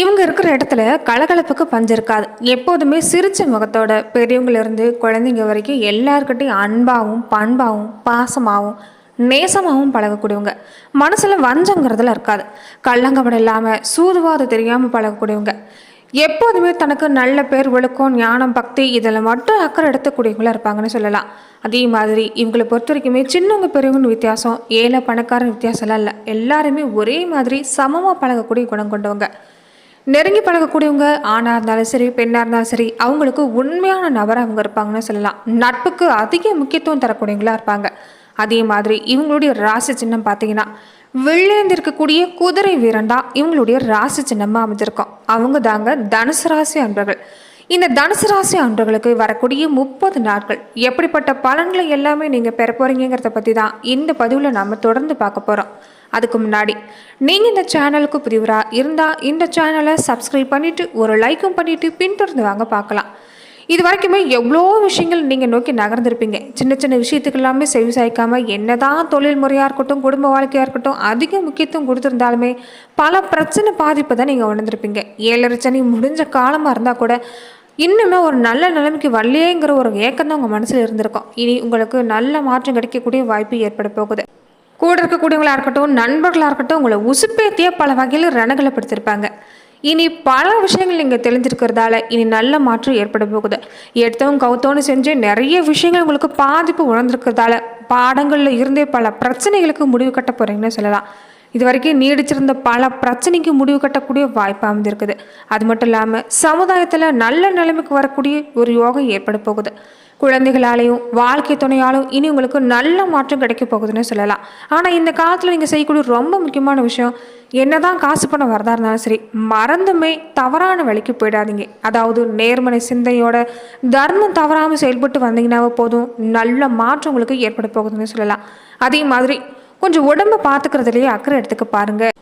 இவங்க இருக்கிற இடத்துல கலகலப்புக்கு பஞ்சம் இருக்காது. எப்போதுமே சிரிச்ச முகத்தோட பெரியவங்களிருந்து குழந்தைங்க வரைக்கும் எல்லாருக்கிட்டையும் அன்பாகவும் பண்பாகவும் பாசமாகவும் நேசமாகவும் பழகக்கூடியவங்க. மனசில் வஞ்சங்கிறதுல இருக்காது. கள்ளங்கபடம் இல்லாமல் சூதுவாது தெரியாமல் பழகக்கூடியவங்க. எப்போதுமே தனக்கு நல்ல பேர் ஒழுக்கம் ஞானம் பக்தி இதில் மட்டும் அக்கறை எடுத்துக்கூடியவங்களா இருப்பாங்கன்னு சொல்லலாம். அதே மாதிரி இவங்களை பொறுத்த வரைக்குமே சின்னவங்க பெரியவங்கன்னு வித்தியாசம் ஏழை பணக்காரன் வித்தியாசம்லாம் இல்லை. எல்லாருமே ஒரே மாதிரி சமமாக பழகக்கூடிய குணம் கொண்டவங்க. நெருங்கி பழகக்கூடியவங்க ஆணாக இருந்தாலும் சரி பெண்ணாக இருந்தாலும் சரி அவங்களுக்கு உண்மையான நபர் அவங்க இருப்பாங்கன்னு சொல்லலாம். நட்புக்கு அதிக முக்கியத்துவம் தரக்கூடியவங்களா இருப்பாங்க. அதே மாதிரி இவங்களுடைய ராசி சின்னம் பார்த்தீங்கன்னா வெள்ளேந்து இருக்கக்கூடிய குதிரை வீரண்டா இவங்களுடைய ராசி சின்னமாக அமைஞ்சிருக்கும். அவங்க தாங்க தனுசு ராசி அன்பர்கள். இந்த தனுசு ராசி அன்பர்களுக்கு வரக்கூடிய முப்பது நாட்கள் எப்படிப்பட்ட பலன்களை எல்லாமே நீங்கள் பெற போகிறீங்கிறத பற்றி தான் இந்த பதிவில் நம்ம தொடர்ந்து பார்க்க போகிறோம் அதுக்கு முன்னாடி. நீங்கள் இந்த சேனலுக்கு புதிவராக இருந்தால் இந்த சேனலை சப்ஸ்கிரைப் பண்ணிவிட்டு ஒரு லைக்கும் பண்ணிவிட்டு பின்தொடர்ந்து வாங்க பார்க்கலாம். இது வரைக்குமே எவ்வளோ விஷயங்கள் நீங்கள் நோக்கி நகர்ந்திருப்பீங்க. சின்ன சின்ன விஷயத்துக்கு எல்லாமே செவி சாய்க்காமல் என்னதான் தொழில் முறையாக இருக்கட்டும் குடும்ப வாழ்க்கையாக இருக்கட்டும் அதிக முக்கியத்துவம் கொடுத்துருந்தாலுமே பல பிரச்சனை பாதிப்பை தான் நீங்கள் உணர்ந்திருப்பீங்க. ஏழரை சனி முடிஞ்ச காலமாக இருந்தால் கூட இன்னுமே ஒரு நல்ல நிலைமைக்கு வரலையேங்கிற ஒரு ஏக்கம் தான் உங்கள் மனசில் இருந்திருக்கும். இனி உங்களுக்கு நல்ல மாற்றம் கிடைக்கக்கூடிய வாய்ப்பு ஏற்பட போகுது. கூட இருக்கக்கூடியவங்களாக இருக்கட்டும் நண்பர்களாக இருக்கட்டும் உங்களை உசுப்பேத்தியே பல வகையில் ரணகலப்படுத்திருப்பாங்க. இனி பல விஷயங்கள் நீங்கள் தெரிஞ்சிருக்கிறதால இனி நல்ல மாற்றம் ஏற்பட போகுது. எடுத்தவங்க கவுத்தோன்னு செஞ்சு நிறைய விஷயங்கள் உங்களுக்கு பாதிப்பு உணர்ந்திருக்கிறதால பாடங்களில் இருந்தே பல பிரச்சனைகளுக்கு முடிவு கட்ட போகிறீங்கன்னு சொல்லலாம். இது வரைக்கும் நீடிச்சிருந்த பல பிரச்சனைக்கு முடிவு கட்டக்கூடிய வாய்ப்பு அமைந்திருக்குது. அது மட்டும் இல்லாமல் சமுதாயத்தில் நல்ல நிலைமைக்கு வரக்கூடிய ஒரு யோகம் ஏற்பட போகுது. குழந்தைகளாலேயும் வாழ்க்கை துணையாலும் இனி உங்களுக்கு நல்ல மாற்றம் கிடைக்க போகுதுன்னு சொல்லலாம். ஆனால் இந்த காலத்தில் நீங்கள் செய்யக்கூடிய ரொம்ப முக்கியமான விஷயம் என்னதான் காசு பணம் வரதா இருந்தாலும் சரி மறந்துமே தவறான வழிக்கு போயிடாதீங்க. அதாவது நேர்மறை சிந்தையோட தர்மம் தவறாமல் செயல்பட்டு வந்தீங்கன்னாவே போதும் நல்ல மாற்றம் உங்களுக்கு ஏற்பட போகுதுன்னு சொல்லலாம். அதே மாதிரி கொஞ்சம் உடம்பை பார்த்துக்கிறதுலேயே அக்கறை எடுத்துக்க பாருங்கள்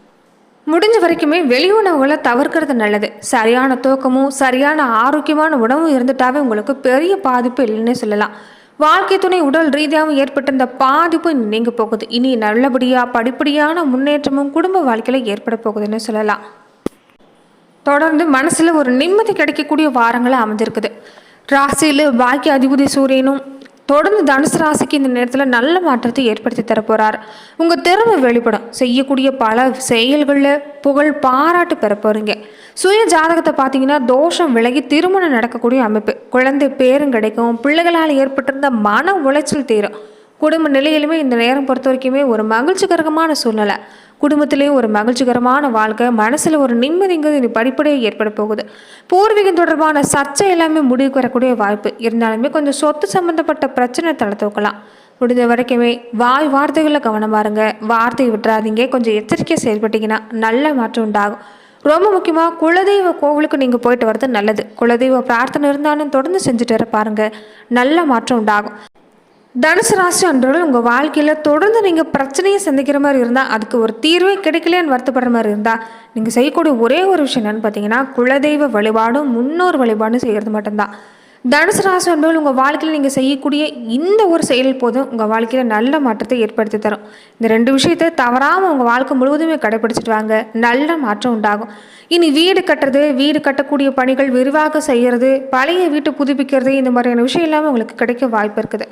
முடிஞ்ச வரைக்குமே வெளி உணவுகளை தவிர்க்கிறது நல்லது. சரியான தூக்கமும் சரியான ஆரோக்கியமான உணவும் இருந்துட்டாவே உங்களுக்கு பெரிய பாதிப்பு இல்லைன்னே சொல்லலாம். வாழ்க்கை துணை உடல் ரீதியாகவும் ஏற்பட்டிருந்த பாதிப்பு நீங்க போகுது. இனி நல்லபடியாக படிப்படியான முன்னேற்றமும் குடும்ப வாழ்க்கையில் ஏற்பட போகுதுன்னு சொல்லலாம். தொடர்ந்து மனசில் ஒரு நிம்மதி கிடைக்கக்கூடிய வாரங்களை அமைஞ்சிருக்குது. ராசியில் பாக்கிய அதிபதி சூரியனும் தொடர்ந்து தனுசு ராசிக்கு இந்த நேரத்தில் நல்ல மாற்றத்தை ஏற்படுத்தி தரப்போகிறார் உங்கள் திறமை வெளிப்படும். செய்யக்கூடிய பல செயல்களில் புகழ் பாராட்டு பெற போகிறீங்க சுய ஜாதகத்தை பார்த்தீங்கன்னா தோஷம் விலகி திருமணம் நடக்கக்கூடிய அமைப்பு. குழந்தை பேரும் கிடைக்கும். பிள்ளைகளால் ஏற்பட்டிருந்த மன உளைச்சல் தீரும். குடும்ப நிலையிலுமே இந்த நேரம் பொறுத்த வரைக்குமே ஒரு மகிழ்ச்சிகரமான சூழ்நிலை. குடும்பத்திலேயே ஒரு மகிழ்ச்சிகரமான வாழ்க்கை மனசில் ஒரு நிம்மதிங்கிறது இனி படிப்படியாக ஏற்பட போகுது. பூர்வீகம் தொடர்பான சர்ச்சை எல்லாமே முடிவுக்கு வரக்கூடிய வாய்ப்பு. இருந்தாலுமே கொஞ்சம் சொத்து சம்மந்தப்பட்ட பிரச்சனை தலை தூக்கலாம். முடிஞ்ச வரைக்குமே வாய் வார்த்தைகளில் கவனம் இருங்க வார்த்தையை விட்டுறாதீங்க. கொஞ்சம் எச்சரிக்கையாக செயல்பட்டீங்கன்னா நல்ல மாற்றம் உண்டாகும். ரொம்ப முக்கியமாக குலதெய்வ கோவிலுக்கு நீங்கள் போயிட்டு வர்றது நல்லது. குலதெய்வ பிரார்த்தனை இருந்தாலும் தொடர்ந்து செஞ்சுட்டு வர பாருங்கள் நல்ல மாற்றம் உண்டாகும். தனுசு ராசி அன்றவர்கள் உங்கள் வாழ்க்கையில் தொடர்ந்து நீங்கள் பிரச்சனையை சந்திக்கிற மாதிரி இருந்தால் அதுக்கு ஒரு தீர்வே கிடைக்கலையான்னு வருத்தப்படுற மாதிரி இருந்தால் நீங்கள் செய்யக்கூடிய ஒரே ஒரு விஷயம் என்னென்னு பார்த்தீங்கன்னா குலதெய்வ வழிபாடும் முன்னோர் வழிபாடும் செய்கிறது மட்டும்தான். தனுசு ராசி அன்பர்கள் உங்கள் வாழ்க்கையில் நீங்கள் செய்யக்கூடிய இந்த ஒரு செயல் போதும் உங்கள் வாழ்க்கையில் நல்ல மாற்றத்தை ஏற்படுத்தி தரும். இந்த ரெண்டு விஷயத்தை தவறாமல் உங்கள் வாழ்க்கை முழுவதுமே கடைப்பிடிச்சிட்டு வாங்க நல்ல மாற்றம் உண்டாகும். இனி வீடு கட்டுறது வீடு கட்டக்கூடிய பணிகள் விரிவாக செய்கிறது பழைய வீட்டை புதுப்பிக்கிறது இந்த மாதிரியான விஷயம் எல்லாமே உங்களுக்கு கிடைக்க வாய்ப்பு இருக்குது.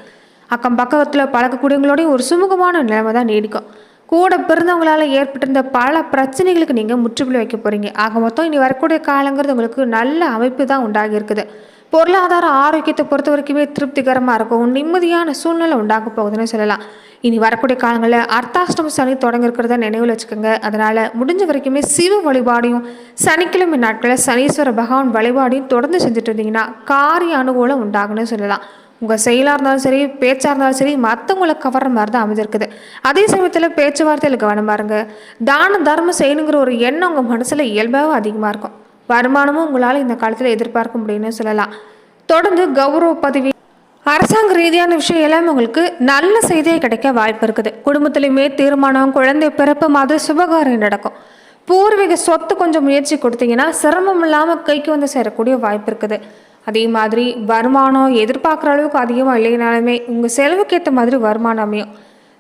அக்கம் பக்கத்தில் பழக்கக்கூடியவங்களோடையும் ஒரு சுமூகமான நிலைமை தான் நீடிக்கும். கூட பிறந்தவங்களால் ஏற்பட்டிருந்த பல பிரச்சனைகளுக்கு நீங்கள் முற்றுப்புள்ளி வைக்க போகிறீங்க ஆக மொத்தம் இனி வரக்கூடிய காலங்கிறது உங்களுக்கு நல்ல அமைப்பு தான் உண்டாகி இருக்குது. பொருளாதார ஆரோக்கியத்தை பொறுத்த வரைக்குமே திருப்திகரமாக இருக்கும் நிம்மதியான சூழ்நிலை உண்டாக போகுதுன்னு சொல்லலாம். இனி வரக்கூடிய காலங்களில் அர்த்தாஷ்டம சனி தொடங்க இருக்கிறத நினைவில் வச்சுக்கோங்க. அதனால் முடிஞ்ச வரைக்குமே சிவ வழிபாடையும் சனிக்கிழமை நாட்களில் சனீஸ்வர பகவான் வழிபாடையும் தொடர்ந்து செஞ்சுட்டு இருந்தீங்கன்னா காரிய அனுகூலம் உண்டாகுன்னு சொல்லலாம். உங்கள் செயலாக இருந்தாலும் சரி பேச்சாக இருந்தாலும் சரி மற்றவங்களை கவர்ற மாதிரி தான் அமைஞ்சிருக்குது. அதே சமயத்தில் பேச்சுவார்த்தையில் கவனம் இருங்க தான தர்மம் செய்யணுங்கிற ஒரு எண்ணம் உங்கள் மனசில் இயல்பாகவும் அதிகமாக இருக்கும். வருமானமும் உங்களால் இந்த காலத்தில் எதிர்பார்க்க முடியும்னு சொல்லலாம். தொடர்ந்து கௌரவ பதவி அரசாங்க ரீதியான விஷயம் எல்லாமே உங்களுக்கு நல்ல செய்தியை கிடைக்க வாய்ப்பு இருக்குது. குடும்பத்திலையுமே தீர்மானம் குழந்தை பிறப்பு மாதிரி சுபகாரியம் நடக்கும். பூர்வீக சொத்து கொஞ்சம் முயற்சி கொடுத்தீங்கன்னா சிரமம் இல்லாமல் கைக்கு வந்து சேரக்கூடிய வாய்ப்பு இருக்குது. அதே மாதிரி வருமானம் எதிர்பார்க்குற அளவுக்கு அதிகமாக இல்லைனாலுமே உங்கள் செலவுக்கு ஏற்ற மாதிரி வருமானம் அமையும்.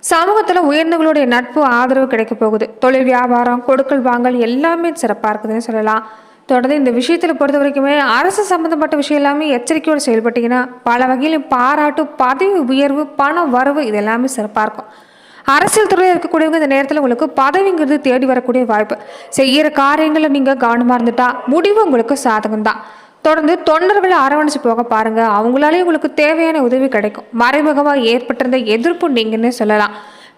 சமூகத்தில் உயர்ந்தவங்களுடைய நட்பு ஆதரவு கிடைக்க போகுது. தொழில் வியாபாரம் கொடுக்கல் வாங்கல் எல்லாமே சிறப்பாக இருக்குதுன்னு சொல்லலாம். தொடர்ந்து இந்த விஷயத்தில் பொறுத்த வரைக்குமே அரசு சம்மந்தப்பட்ட விஷயம் எல்லாமே எச்சரிக்கையோடு செயல்பட்டீங்கன்னா பல வகையிலும் பாராட்டு பதவி உயர்வு பண வரவு இது எல்லாமே சிறப்பாக இருக்கும். அரசியல் துறையில் இருக்கக்கூடியவங்க இந்த நேரத்தில் உங்களுக்கு பதவிங்கிறது தேடி வரக்கூடிய வாய்ப்பு. செய்கிற காரியங்களில் நீங்கள் கவனமாக இருந்துட்டா முடிவு உங்களுக்கு சாதகம் தான் தொடர்ந்து தொண்டர்களை அரவணைச்சு போக பாருங்க. அவங்களாலே உங்களுக்கு தேவையான உதவி கிடைக்கும். மறைமுகமாக ஏற்பட்டிருந்த எதிர்ப்பு நீங்கன்னு சொல்லலாம்.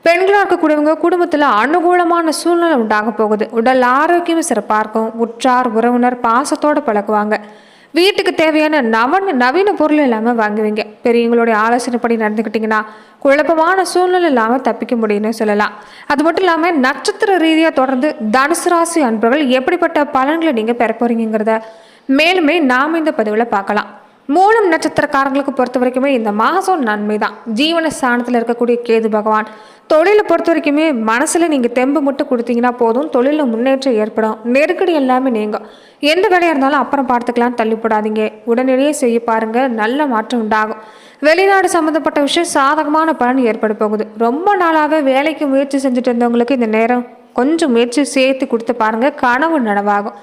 பெண்களாக இருக்கக்கூடியவங்க குடும்பத்தில் அனுகூலமான சூழ்நிலை உண்டாக போகுது. உடல் ஆரோக்கியமும் சிறப்பாக இருக்கும். உற்றார் உறவினர் பாசத்தோடு பழகுவாங்க. வீட்டுக்கு தேவையான நவன நவீன பொருள் இல்லாமல் வாங்குவீங்க. பெரியவங்களுடைய ஆலோசனைப்படி நடந்துக்கிட்டிங்கன்னா குழப்பமான சூழ்நிலை இல்லாமல் தப்பிக்க முடியும்னு சொல்லலாம். அது மட்டும் இல்லாமல் நட்சத்திர ரீதியாக தொடர்ந்து தனுசு ராசி அன்பர்கள் எப்படிப்பட்ட பலன்களை நீங்கள் பெற போகிறீங்கிறத மேலுமே நாம் இந்த பதிவில் பார்க்கலாம். மூலம் நட்சத்திரக்காரங்களுக்கு பொறுத்த வரைக்குமே இந்த மாதம் நன்மை தான் ஜீவன ஸ்தானத்தில் இருக்கக்கூடிய கேது பகவான். தொழிலை பொறுத்த வரைக்குமே மனசில் நீங்கள் தெம்பு மட்டும் கொடுத்தீங்கன்னா போதும். தொழிலில் முன்னேற்றம் ஏற்படும். நெருக்கடி எல்லாமே நீங்கும். எந்த வேலையாக இருந்தாலும் அப்புறம் பார்த்துக்கலாம் தள்ளிப்படாதீங்க. உடனடியே செய்ய பாருங்கள் நல்ல மாற்றம் உண்டாகும். வெளிநாடு சம்மந்தப்பட்ட விஷயம் சாதகமான பலன் ஏற்பட போகுது. ரொம்ப நாளாகவே வேலைக்கு முயற்சி செஞ்சுட்டு இருந்தவங்களுக்கு இந்த நேரம் கொஞ்சம் முயற்சி சேர்த்து கொடுத்து பாருங்கள் கனவு நனவாகும்.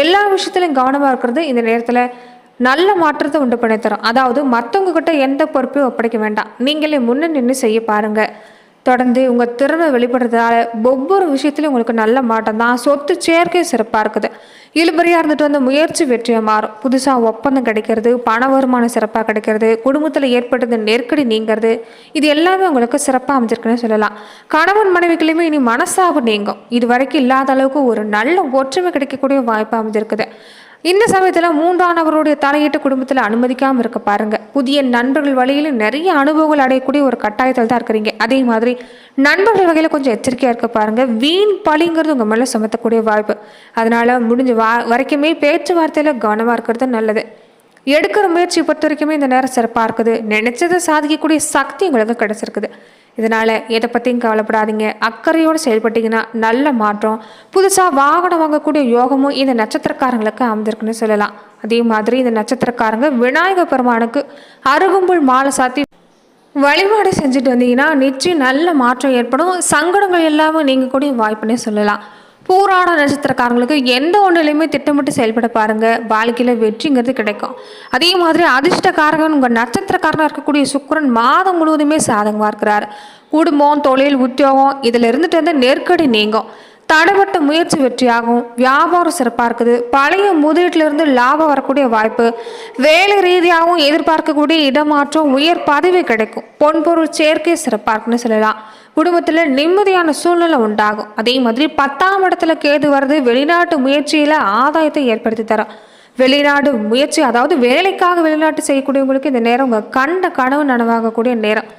எல்லா விஷயத்துலையும் கவனமாக இருக்கிறது. இந்த நேரத்தில் நல்ல மாற்றத்தை உண்டு பண்ணி தரும். அதாவது மற்றவங்க கிட்ட எந்த பொறுப்பையும் ஒப்படைக்க வேண்டாம். நீங்களே முன்ன நின்று செய்ய பாருங்கள் தொடர்ந்து உங்கள் திறமை வெளிப்படுறதால ஒவ்வொரு விஷயத்துலையும் உங்களுக்கு நல்ல மாற்றம் தான் சொத்து சேர்க்கை சிறப்பாக இருக்குது. இழுபறியாக இருந்துட்டு வந்த முயற்சி வெற்றியாக மாறும். புதுசாக ஒப்பந்தம் கிடைக்கிறது பண வருமானம் சிறப்பாக கிடைக்கிறது குடும்பத்தில் ஏற்பட்டது நெருக்கடி நீங்கிறது இது எல்லாமே உங்களுக்கு சிறப்பாக அமைஞ்சிருக்குன்னு சொல்லலாம். கணவன் மனைவிக்குள்ளேயுமே இனி மனசாக நீங்கும். இது வரைக்கும் இல்லாத அளவுக்கு ஒரு நல்ல ஒற்றுமை கிடைக்கக்கூடிய வாய்ப்பு அமைஞ்சிருக்குது. இந்த சமயத்தில் மூன்றானவருடைய தலையீட்டு குடும்பத்தில் அனுமதிக்காமல் இருக்க பாருங்க. புதிய நண்பர்கள் வழியில் நிறைய அனுபவங்கள் அடையக்கூடிய ஒரு கட்டாயத்தில் தான் இருக்கிறீங்க. அதே மாதிரி நண்பர்கள் வகையில் கொஞ்சம் எச்சரிக்கையாக இருக்க பாருங்க. வீண் பழிங்கிறது உங்கள் மேலே சுமத்தக்கூடிய வாய்ப்பு. அதனால முடிஞ்ச வா வரைக்குமே பேச்சுவார்த்தையில் கவனமாக இருக்கிறது நல்லது. எடுக்கிற முயற்சி பொறுத்த வரைக்குமே இந்த நேரம் சிறப்பாக இருக்குது. நினைச்சதை சாதிக்கக்கூடிய சக்தி உங்களுக்கு கிடைச்சிருக்குது. இதனால் எதை பற்றியும் கவலைப்படாதீங்க. அக்கறையோடு செயல்பட்டீங்கன்னா நல்ல மாற்றம். புதுசாக வாகனம் வாங்கக்கூடிய யோகமும் இந்த நட்சத்திரக்காரங்களுக்கு அமைந்திருக்குன்னு சொல்லலாம். அதே மாதிரி இந்த நட்சத்திரக்காரங்க விநாயகர் பெருமானுக்கு அருகும்புல் மாலை சாத்தி வழிபாடு செஞ்சுட்டு வந்தீங்கன்னா நிச்சயம் நல்ல மாற்றம் ஏற்படும். சங்கடங்கள் எல்லாமே நீங்கள் கூட வாய்ப்புன்னே சொல்லலாம். பூராட நட்சத்திரக்காரங்களுக்கு எந்த ஒன்றிலையுமே திட்டமிட்டு செயல்பட பாருங்க. வாழ்க்கையில் வெற்றிங்கிறது கிடைக்கும். அதே மாதிரி அதிர்ஷ்டக்காரகன் உங்கள் நட்சத்திரக்காரனாக இருக்கக்கூடிய சுக்கரன் மாதம் முழுவதுமே சாதகமாக இருக்கிறார். குடும்பம் தொழில் உத்தியோகம் இதில் இருந்துட்டு வந்து நெருக்கடி நீங்கும். தடைப்பட்ட முயற்சி வெற்றியாகும். வியாபாரம் சிறப்பாக இருக்குது பழைய முதலீட்டிலிருந்து லாபம் வரக்கூடிய வாய்ப்பு. வேலை ரீதியாகவும் எதிர்பார்க்கக்கூடிய இடமாற்றம் உயர் பதவி கிடைக்கும். பொன்பொருள் சேர்க்கை சிறப்பாக இருக்குன்னு சொல்லலாம். குடும்பத்தில் நிம்மதியான சூழ்நிலை உண்டாகும். அதே மாதிரி பத்தாம் இடத்துல கேது வர்றது வெளிநாட்டு முயற்சியில் ஆதாயத்தை ஏற்படுத்தி தரும். வெளிநாடு முயற்சி அதாவது வேலைக்காக வெளிநாட்டு செய்யக்கூடியவங்களுக்கு இந்த நேரம் உங்கள் கண்ட கனவு நனவாகக்கூடிய நேரம்.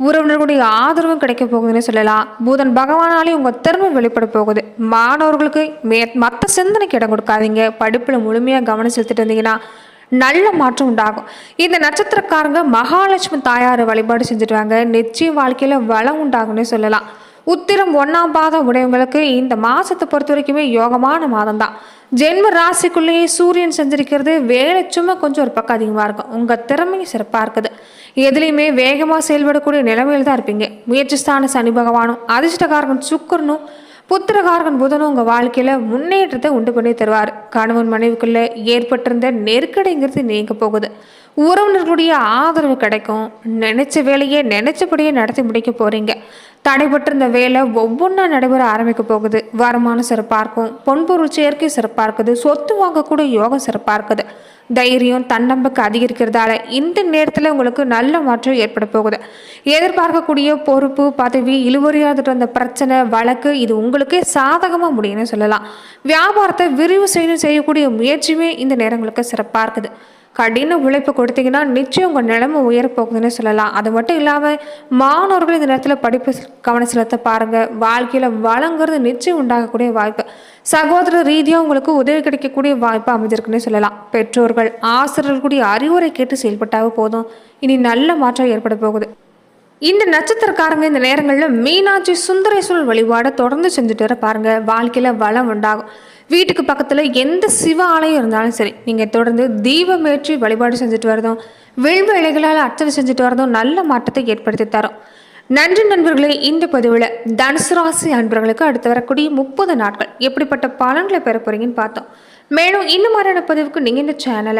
உறவினர்களுடைய ஆதரவும் கிடைக்க போகுதுன்னு சொல்லலாம். புதன் பகவானாலே உங்கள் திறமை வெளிப்பட போகுது. மாணவர்களுக்கு மே மற்ற சிந்தனைக்கு இடம் கொடுக்காதீங்க. படிப்பில் முழுமையாக கவனம் செலுத்திட்டு இருந்தீங்கன்னா நல்ல மாற்றம் உண்டாகும். இந்த நட்சத்திரக்காரங்க மகாலட்சுமி தாயார் வழிபாடு செஞ்சுட்டு வாங்க நிச்சய வாழ்க்கையில் வளம் உண்டாகும்னு சொல்லலாம். உத்திரம் ஒன்றாம் பாதம் உடையவங்களுக்கு இந்த மாதத்தை பொறுத்த வரைக்குமே யோகமான மாதம் தான். ஜென்ம ராசிக்குள்ளேயே சூரியன் செஞ்சிருக்கிறது. வேலை சும்மா கொஞ்சம் ஒரு பக்கம் அதிகமாக இருக்கும். உங்கள் திறமையும் சிறப்பாக இருக்குது. எதுலேயுமே வேகமாக செயல்படக்கூடிய நிலைமையில் தான் இருப்பீங்க. முயற்சி ஸ்தான சனி பகவானும் அதிர்ஷ்டகாரகன் சுக்கரனும் புத்திரகாரகன் புதனும் உங்கள் வாழ்க்கையில் முன்னேற்றத்தை உண்டு பண்ணி தருவார். கணவன் மனைவிக்குள்ளே ஏற்பட்டிருந்த நெருக்கடிங்கிறது நீங்க போகுது. உறவினர்களுடைய ஆதரவு கிடைக்கும். நினைச்ச வேலையை நினைச்சபடியே நடத்தி முடிக்க போறீங்க. தடைபட்டிருந்த வேலை ஒவ்வொன்றா நடைபெற ஆரம்பிக்க போகுது. வருமானம் சிறப்பாக இருக்கும் பொன்பொருள் சேர்க்கை சிறப்பாக இருக்குது சொத்து வாங்கக்கூடிய யோகம் சிறப்பாக இருக்குது தைரியம் தன்னம்பிக்கை அதிகரிக்கிறதால இந்த நேரத்தில் உங்களுக்கு நல்ல மாற்றம் ஏற்பட போகுது. எதிர்பார்க்கக்கூடிய பொறுப்பு பதவி இழுவறியாதுட்டு வந்த பிரச்சனை வழக்கு இது உங்களுக்கே சாதகமாக முடியும்னு சொல்லலாம். வியாபாரத்தை விரிவு செய்யணும் செய்யக்கூடிய முயற்சியுமே இந்த நேரங்களுக்கு சிறப்பாக இருக்குது. கடின உழைப்பு கொடுத்தீங்கன்னா நிச்சயம் உங்கள் நிலைமை உயரப்போகுதுன்னு சொல்லலாம். அது மட்டும் இல்லாமல் மாணவர்கள் இந்த நேரத்தில் படிப்பு கவனம் செலுத்த பாருங்கள் வாழ்க்கையில் வளங்கிறது நிச்சயம் உண்டாகக்கூடிய வாய்ப்பு. சகோதர ரீதியாக உங்களுக்கு உதவி கிடைக்கக்கூடிய வாய்ப்பு அமைஞ்சிருக்குன்னு சொல்லலாம். பெற்றோர்கள் ஆசிரியர்களுடைய அறிவுரை கேட்டு செயல்பட்டாவே போதும். இனி நல்ல மாற்றம் ஏற்பட போகுது. இந்த நட்சத்திரக்காரங்க இந்த நேரங்களில் மீனாட்சி சுந்தரேஸ்வரர் வழிபாடை தொடர்ந்து செஞ்சுட்டு வர பாருங்க. வாழ்க்கையில் வளம் உண்டாகும். வீட்டுக்கு பக்கத்தில் எந்த சிவ ஆலயம் இருந்தாலும் சரி நீங்கள் தொடர்ந்து தீபமேற்றி வழிபாடு செஞ்சுட்டு வரதும் வில்வ இலைகளால் அர்ச்சனை செஞ்சுட்டு வரதும் நல்ல மாற்றத்தை ஏற்படுத்தி தரும். நன்றி நண்பர்களே இந்த பதிவில் தனுசு ராசி அன்பர்களுக்கு அடுத்து வரக்கூடிய முப்பது நாட்கள் எப்படிப்பட்ட பலன்களை பெற போறீங்கன்னு பார்த்தோம். மேலும் இந்த மாதிரியான பதிவுக்கு நீங்கள் இந்த சேனலை